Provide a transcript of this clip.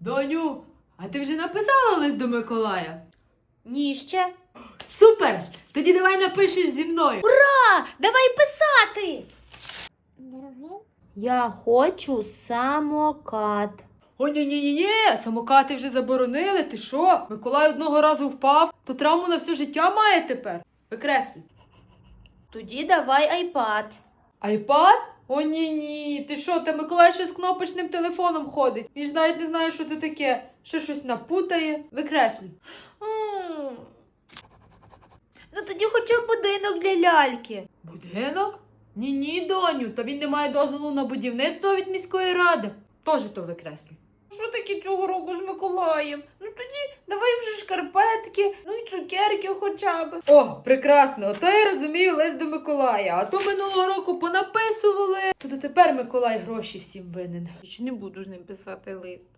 Доню, а ти вже написала лист до Миколая? Ні ще. Супер! Тоді давай напишеш зі мною. А, давай писати. Я хочу самокат. О, ні, ні, ні, ні, самокати вже заборонили. Ти що? Миколай одного разу впав, то травму на все життя має тепер. Викреслюй. Тоді давай айпад. Айпад? О, ні, ні. Ти що, та Миколай ще з кнопочним телефоном ходить. Він ж навіть не знає, що це таке. Ще щось напутає. Викреслюй. М. Ну тоді хоча б будинок для ляльки. Будинок? Ні, ні, доню, та він не має дозволу на будівництво від міської ради. Тоже то викреслюй. Що таке цього року з Миколаєм? Ну тоді давай вже шкарпетки, ну і цукерки хоча б. О, прекрасно, ото я розумію лист до Миколая. А то минулого року понаписували. То тепер Миколай гроші всім винен. Чи не буду з ним писати лист.